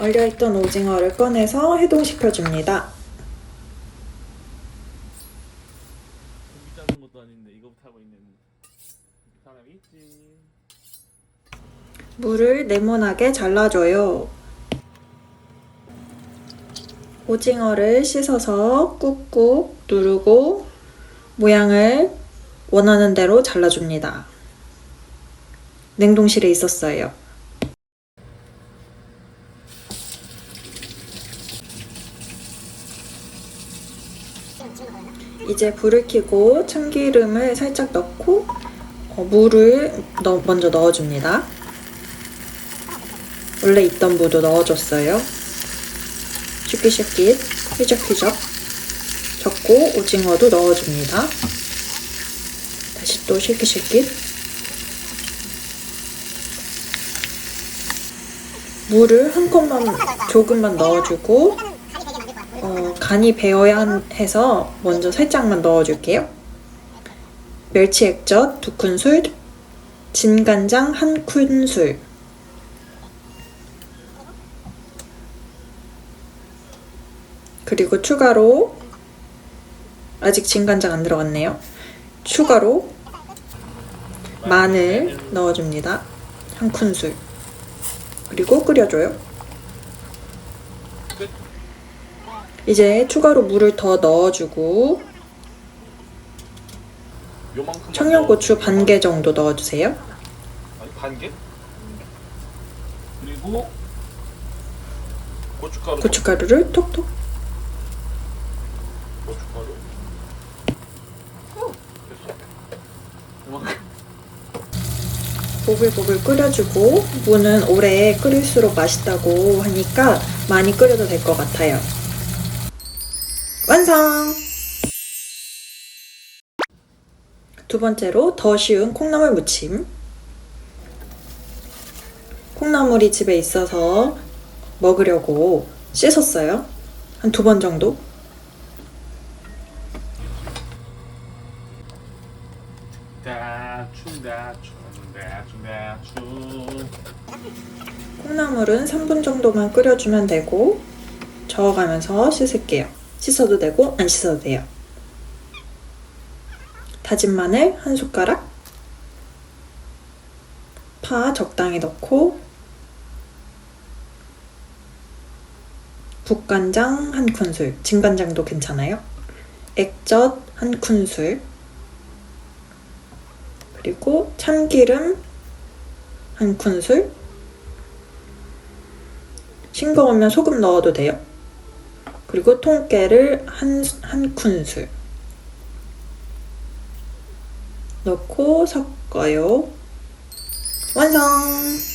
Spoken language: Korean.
얼려있던 오징어를 꺼내서 사람이 있지. 물을 네모나게 잘라줘요. 오징어를 씻어서 꾹꾹 누르고 모양을 원하는 대로 잘라줍니다. 냉동실에 있었어요. 이제 불을 켜고 참기름을 살짝 넣고 어, 물을 넣- 먼저 넣어줍니다. 원래 있던 무도 넣어줬어요. 슈끼슈끼 휘적휘적 적고 오징어도 넣어줍니다. 다시 또 슈끼슈끼 물을 한 컵만 조금만 넣어주고 어, 간이 배어야 한- 해서 먼저 살짝만 넣어줄게요. 멸치 액젓 두 큰술, 진간장 한 큰술, 그리고 추가로 아직 진간장 안 들어갔네요. 추가로 마늘 넣어줍니다. 한 큰술. 그리고 끓여줘요. 이제 추가로 물을 더 넣어주고. 청양고추 반 개 정도 넣어주세요. 아니 반 개? 그리고 고춧가루. 고춧가루를 톡톡. 고춧가루. 보글보글 끓여주고 무는 오래 끓일수록 맛있다고 하니까 많이 끓여도 될 것 같아요. 완성! 두 번째로 더 쉬운 콩나물 무침. 콩나물이 집에 있어서 먹으려고 씻었어요. 한 두 번 정도. 콩나물은 3분 정도만 끓여주면 되고 저어가면서 씻을게요. 씻어도 되고 안 씻어도 돼요. 다진 마늘 한 숟가락 파 적당히 넣고 국간장 한 큰술 진간장도 괜찮아요. 액젓 한 큰술 그리고 참기름 한 큰술 싱거우면 소금 넣어도 돼요. 그리고 통깨를 한, 한 큰술 넣고 섞어요. 완성!